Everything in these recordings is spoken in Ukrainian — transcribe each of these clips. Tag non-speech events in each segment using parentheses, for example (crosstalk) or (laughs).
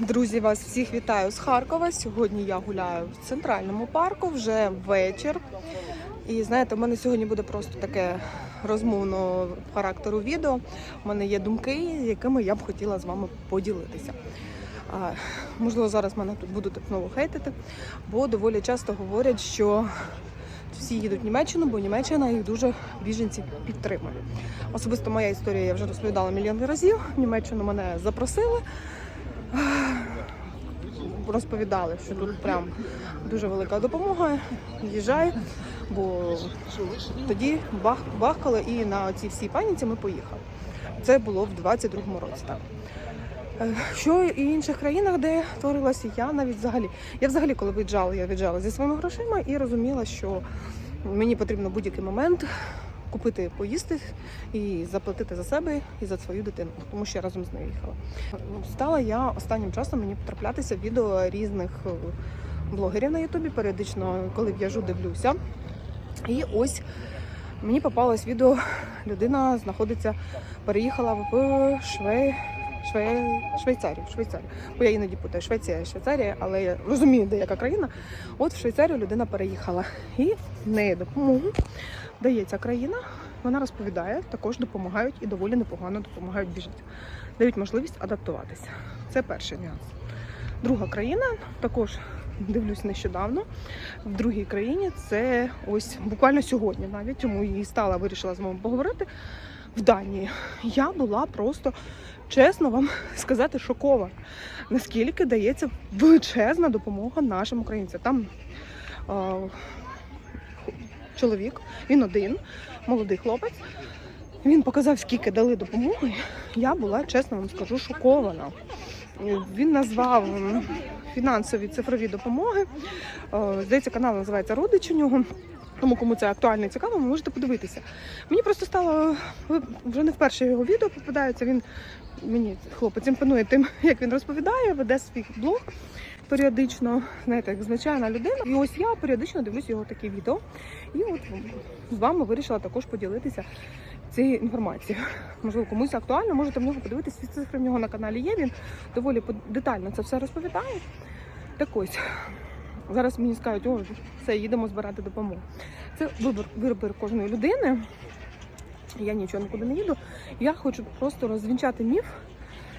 Друзі, вас всіх вітаю з Харкова. Сьогодні я гуляю в центральному парку вже вечір. І знаєте, у мене сьогодні буде просто таке розмовного характеру відео. У мене є думки, якими я б хотіла з вами поділитися. А, можливо, зараз мене тут будуть знову хейтити, бо доволі часто говорять, що всі їдуть в Німеччину, бо Німеччина їх дуже біженці підтримує. Особисто моя історія я вже розповідала мільйон разів. В Німеччину мене запросили розповідали, що тут прям дуже велика допомога. Їжджай, бо тоді бах, бахкали і на цій всій паніці ми поїхали. Це було в 22-му році. Так. Е, Що і в інших країнах, де творилося, я навіть взагалі. Я взагалі, коли виїжджала, я виїжджала зі своїми грошима і розуміла, що мені потрібно будь-який момент купити поїсти і заплатити за себе і за свою дитину, тому що я разом з нею їхала. Стала я останнім часом мені потраплятися відео різних е, блогерів на Ютубі. Періодично, коли в'яжу, дивлюся. І ось мені попалось відео. Людина знаходиться, переїхала в Шве... Шве... Швейцарію. Швейцарію. Бо я іноді путаю Швеція Швейцарія, але я розумію, де яка країна. От в Швейцарію людина переїхала. І в неї допомогу дає ця країна. Вона розповідає, також допомагають і доволі непогано допомагають біженцям. Дають можливість адаптуватися. Це перший нюанс. Друга країна також дивлюсь нещодавно. В другій країні це ось буквально сьогодні, навіть чому її стала, вирішила з вами поговорити. В Данії я була просто чесно вам (laughs) сказати шокована, наскільки дається величезна допомога нашим українцям. Там е, чоловік, він один, молодий хлопець. Він показав, скільки дали допомоги. Я була, чесно вам скажу, шокована. Він назвав фінансові цифрові допомоги. Е, Здається, канал називається Родич у нього. Тому кому це актуально і цікаво, ви можете подивитися. Мені просто стало вже не вперше його відео попадаються. Він мені хлопець імпонує тим, (laughs) як він розповідає, веде свій блог періодично, знаєте, як звичайна людина. І ось я періодично дивлюсь його такі відео. І от з вами вирішила також поділитися цією інформацією. Можливо, комусь актуально, можете в нього подивитися. Цифри в нього на каналі є. Він доволі детально це все розповідає. Так ось. Зараз мені скажуть, о, все, їдемо збирати допомогу. Це вибір, вибір кожної людини. Я нічого нікуди не їду. Я хочу просто розвінчати міф,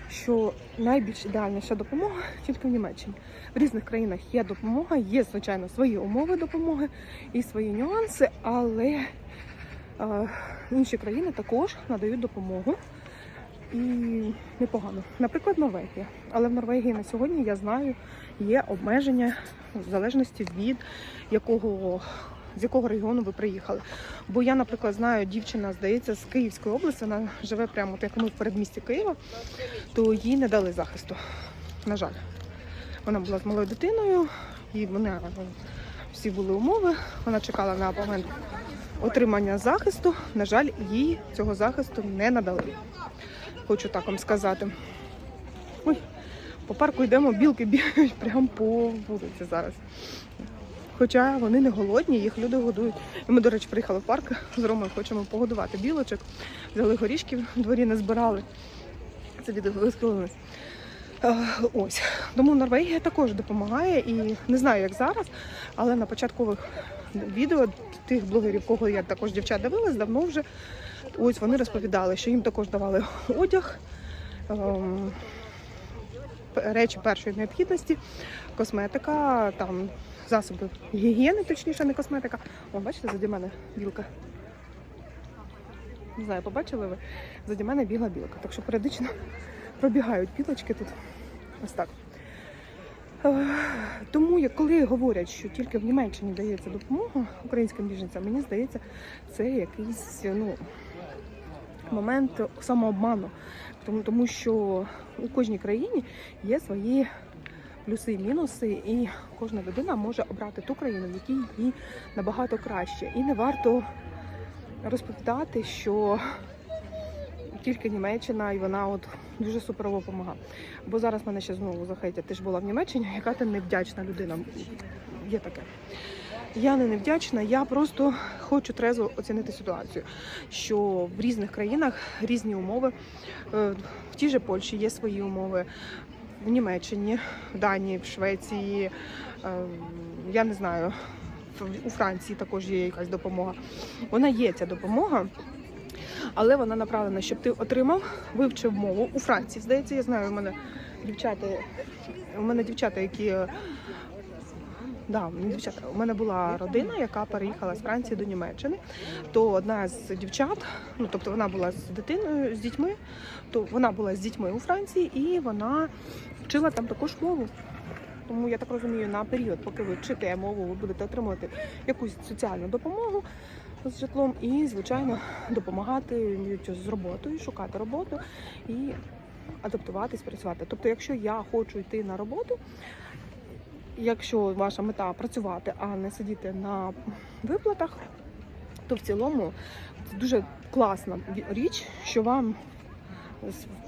що найбільш ідеальніша допомога тільки в Німеччині. В різних країнах є допомога, є, звичайно, свої умови допомоги і свої нюанси, але е, інші країни також надають допомогу. І непогано. Наприклад, Норвегія. Але в Норвегії на сьогодні я знаю, є обмеження в залежності від якого з якого регіону ви приїхали. Бо я, наприклад, знаю, дівчина, здається, з Київської області, вона живе прямо от як ми в передмісті Києва, то їй не дали захисту. На жаль. Вона була з малою дитиною, і вона всі були умови. Вона чекала на момент отримання захисту. На жаль, їй цього захисту не надали. Хочу так вам сказати. Ой, по парку йдемо, білки бігають (laughs) прямо по вулиці зараз. Хоча вони не голодні, їх люди годують. Ми, до речі, приїхали в парк з Ромою, хочемо погодувати білочок. Взяли горішки в дворі, не збирали. Це відео висколилось. Ось. Тому Норвегія також допомагає і не знаю, як зараз, але на початкових відео тих блогерів, кого я також дівчат дивилась, давно вже ось вони розповідали, що їм також давали (laughs) одяг. ем, Речі першої необхідності, косметика, там засоби гігієни, точніше, не косметика. О, бачите, заді мене білка. Не знаю, побачили ви? Заді мене біла білка. Так що періодично пробігають білочки тут. Ось так. Е, Тому, коли говорять, що тільки в Німеччині дається допомога українським біженцям, мені здається, це якийсь ну, момент самообману. Тому, тому що у кожній країні є свої плюси і мінуси, і кожна людина може обрати ту країну, в якій їй набагато краще. І не варто розповідати, що тільки Німеччина, і вона от дуже суперово допомагає. Бо зараз мене ще знову захейтять. Ти ж була в Німеччині, яка ти невдячна людина. Є таке. Я не невдячна, я просто хочу трезво оцінити ситуацію, що в різних країнах різні умови. Е, В тій же Польщі є свої умови, в Німеччині, в Данії, в Швеції, е, я не знаю, у Франції також є якась допомога. Вона є ця допомога. Але вона направлена, щоб ти отримав, вивчив мову у Франції. Здається, я знаю, у мене дівчата, у мене дівчата, які Да, дівчата. У мене була родина, яка переїхала з Франції до Німеччини. То одна з дівчат, ну тобто вона була з дитиною, з дітьми, то вона була з дітьми у Франції і вона вчила там також мову. Тому я так розумію, на період, поки ви вчите мову, ви будете отримувати якусь соціальну допомогу з житлом і, звичайно, допомагати з роботою, шукати роботу і адаптуватись, працювати. Тобто, якщо я хочу йти на роботу, якщо ваша мета працювати, а не сидіти на виплатах, то в цілому це дуже класна річ, що вам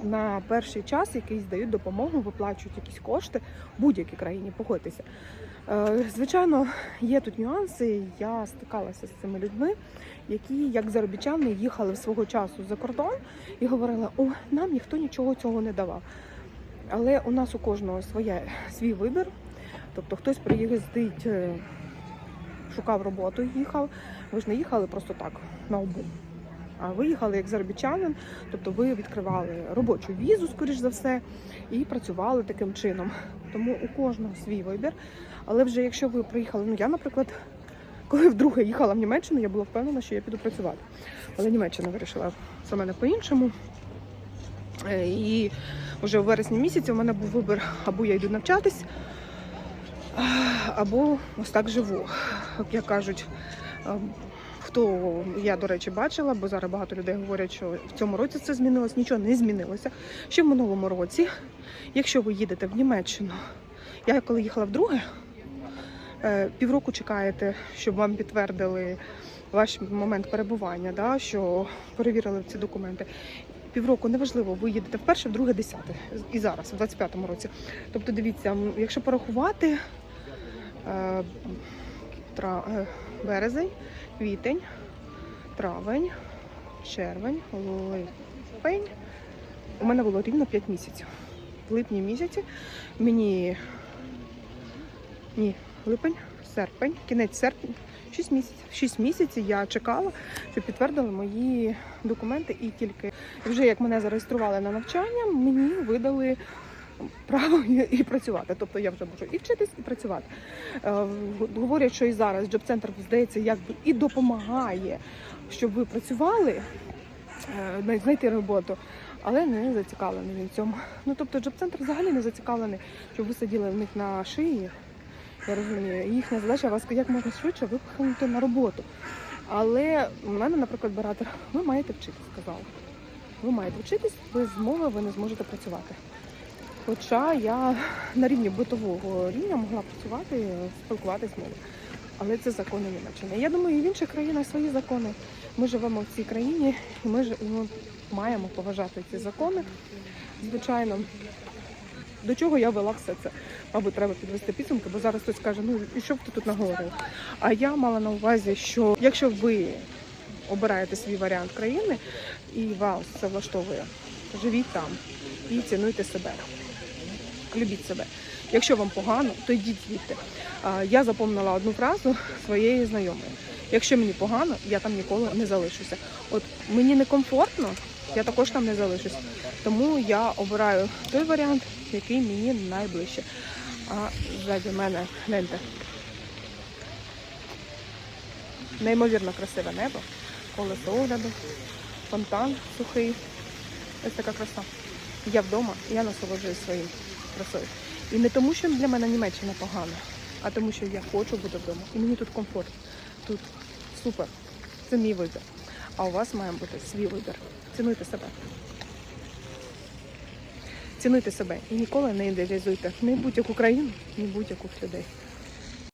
на перший час якийсь дають допомогу, виплачують якісь кошти будь-якій країні, погодьтеся. Е, Звичайно, є тут нюанси. Я стикалася з цими людьми, які, як заробітчани, їхали свого часу за кордон і говорили, о, нам ніхто нічого цього не давав. Але у нас у кожного своє, свій вибір. Тобто хтось приїздить, е, шукав роботу, їхав. Ви ж не їхали просто так на обум. А ви їхали як заробітчанин, тобто ви відкривали робочу візу, скоріш за все, і працювали таким чином. Тому у кожного свій вибір. Але вже якщо ви приїхали, ну я, наприклад, коли вдруге їхала в Німеччину, я була впевнена, що я піду працювати. Але Німеччина вирішила за мене по-іншому. Е, І вже у вересні місяці у мене був вибір, або я йду навчатись, або ось так живу. Як кажуть, ем, хто я, до речі, бачила, бо зараз багато людей говорять, що в цьому році це змінилось, нічого не змінилося. Ще в минулому році, якщо ви їдете в Німеччину, я коли їхала вдруге, е, півроку чекаєте, щоб вам підтвердили ваш момент перебування, да, що перевірили ці документи. Півроку неважливо, ви їдете вперше, вдруге, десяте. І зараз, в 25-му році. Тобто, дивіться, якщо порахувати е, е, березень, квітень, травень, червень, липень. У мене було рівно 5 місяців. В липні місяці мені ні, липень, серпень, кінець серпня, 6 місяців. 6 місяців я чекала, щоб підтвердили мої документи, і тільки вже як мене зареєстрували на навчання, мені видали право і, працювати. Тобто я вже можу і вчитись, і працювати. Е, говорять, що і зараз джоб-центр здається, якби і допомагає, щоб ви працювали, е, знайти роботу. Але не зацікавлений він в цьому. Ну тобто джоб-центр взагалі не зацікавлений, щоб ви сиділи в них на шиї. Я розумію, їхня задача вас як можна швидше випихнути на роботу. Але у мене, наприклад, баратер, ви маєте вчитись, сказав. Ви маєте вчитись, без мови ви не зможете працювати. Хоча я на рівні битового рівня могла працювати, спілкуватись мовою. Але це закони Німеччини. Я думаю, і в інших країнах свої закони. Ми живемо в цій країні, і ми, ж- ми маємо поважати ці закони. Звичайно, до чого я вела все це? Мабуть, треба підвести підсумки, бо зараз хтось скаже, ну і що б ти тут наговорив? А я мала на увазі, що якщо ви обираєте свій варіант країни і вас це влаштовує, живіть там і цінуйте себе. Любіть себе. Якщо вам погано, то йдіть звідти. Я запомнила одну фразу своєї знайомої. Якщо мені погано, я там ніколи не залишуся. От мені некомфортно, я також там не залишусь. Тому я обираю той варіант, який мені найближче. А ззаді мене гляньте. Неймовірно красиве небо, колесо огляду, фонтан сухий. Ось така краса. Я вдома, я насолоджуюсь своїм красою. І не тому, що для мене Німеччина погана, а тому, що я хочу бути вдома. І мені тут комфорт. Тут супер. Це мій вибір. А у вас має бути свій вибір. Цінуйте себе. Цінуйте себе і ніколи не ідеалізуйте ні будь-яку країну, ні будь-яких людей.